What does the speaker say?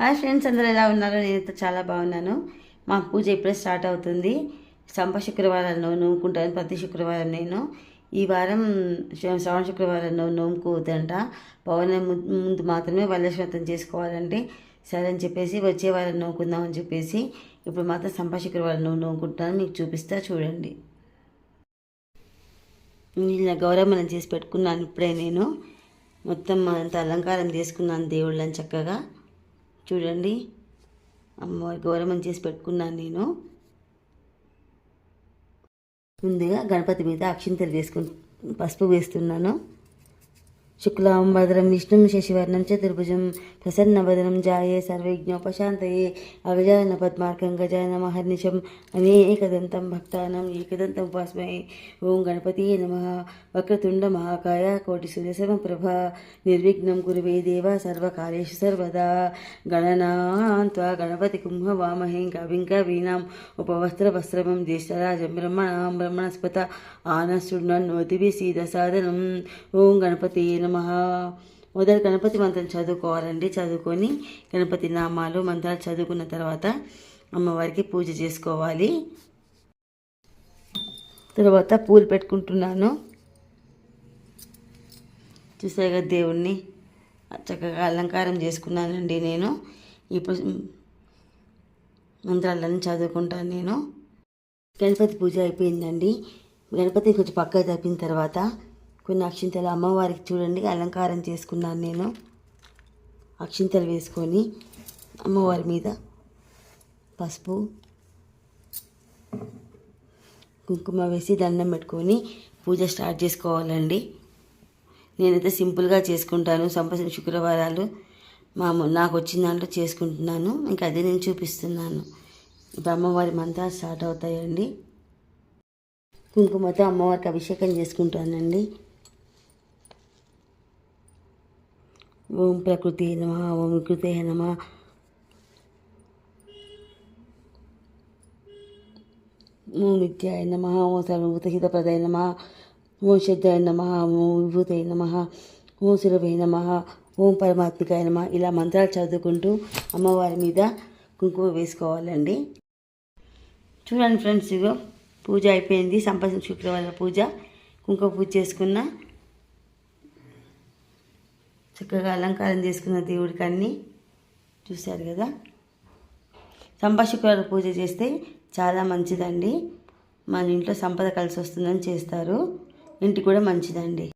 Hi friends అందరూ ఎలా ఉన్నారు? నేనైతే చాలా బాగున్నాను. మా పూజ ఇప్పుడే స్టార్ట్ అవుతుంది. సంప శుక్రవారం నోముకుంటాను ప్రతి శుక్రవారం నేను. ఈ వారం శ- శ్రవణ శుక్రవారం నోముకోవద్దంట. పౌర్ణమి ము- ముందు మాత్రమే వరలక్ష్మతం చేసుకోవాలంటే సరే అని చెప్పేసి వచ్చే వారం నోముకుందామని చెప్పేసి ఇప్పుడు మాత్రం సంప శుక్రవారం నో నోముకుంటాను. మీకు చూపిస్తా చూడండి. ఇలా గౌరవం చేసి పెట్టుకున్నాను ఇప్పుడే నేను. మొత్తం అంత అలంకారం చేసుకున్నాను దేవుళ్ళని చక్కగా. చూడండి. అమ్మవారి గౌరవం చేసి పెట్టుకున్నాను నేను. ముందుగా గణపతి మీద అక్షింతలు వేసుకుని పసుపు వేస్తున్నాను. శుక్లాం భద్రం విష్ణుం శశివర్ణం చతుర్భుజం ప్రసన్నవదనం జాయే సర్వజ్ఞోపశాంతయే అగజాన పద్మార్కం గజాన మహర్నిశం అనేకదంతం భక్తానం ఏకదంతం ఉపాస్మై ఓం గణపతి నమ వక్రతుండ మహాకాయ కోటి సూర్యసమప్రభ నిర్విఘ్నం గురువే దేవ సర్వకార్యేషు సర్వదా గణనాన్త్వా గణపతి కుంభ కుంభవామహేం కవిం వీణాం ఉపవస్త్ర వస్త్రమం జ్యేష్ఠరాజం బ్రహ్మణాం బ్రహ్మణస్పత ఆనశృణ్వన్నోతిభి సీద సాధనం ఓం గణపతి నమ. ఉదయం గణపతి మంత్రం చదువుకోవాలండి. చదువుకొని గణపతి నామాలు మంత్రాలు చదువుకున్న తర్వాత అమ్మవారికి పూజ చేసుకోవాలి. తర్వాత పూలు పెట్టుకుంటున్నాను. చూసాయి కదా దేవుణ్ణి? చక్కగా అలంకారం చేసుకున్నానండి నేను. ఇప్పుడు మంత్రాలన్నీ చదువుకుంటాను నేను. గణపతి పూజ అయిపోయిందండి. గణపతి కొంచెం పక్కకు తప్పిన తర్వాత కొన్ని అక్షింతలు అమ్మవారికి చూడండి అలంకారం చేసుకున్నాను నేను. అక్షింతలు వేసుకొని అమ్మవారి మీద పసుపు కుంకుమ వేసి దండం పెట్టుకొని పూజ స్టార్ట్ చేసుకోవాలండి. నేనైతే సింపుల్గా చేసుకుంటాను. సంపసిన శుక్రవారాలు మా నాకు వచ్చిన దాంట్లో చేసుకుంటున్నాను. ఇంకా అదే నేను చూపిస్తున్నాను. ఇప్పుడు అమ్మవారి మంత్రాలు స్టార్ట్ అవుతాయండి. కుంకుమతో అమ్మవారికి అభిషేకం చేసుకుంటానండి. ఓం ప్రకృతి నమ ఓం వికృతే నమ. ఓం నిత్యాయ నమ ఓం సర్వభూతహితప్రదాయ నమ ఓం శ్రద్ధాయ నమ ఓం విభూతయ నమ ఓం సురభయ నమ ఓం పరమాత్మికాయ నమ. ఇలా మంత్రాలు చదువుకుంటూ అమ్మవారి మీద కుంకుమ వేసుకోవాలండి. చూడండి ఫ్రెండ్స్ ఇగో పూజ అయిపోయింది. సంపద శుక్రవారం పూజ కుంకుమ పూజ చేసుకున్న చక్కగా అలంకారం చేసుకున్న దేవుడికి అన్నీ చూశారు కదా. సంభాషకుల పూజ చేస్తే చాలా మంచిదండి. మన ఇంట్లో సంపద కలిసి వస్తుందని చేస్తారు. ఇంటికి కూడా మంచిదండి.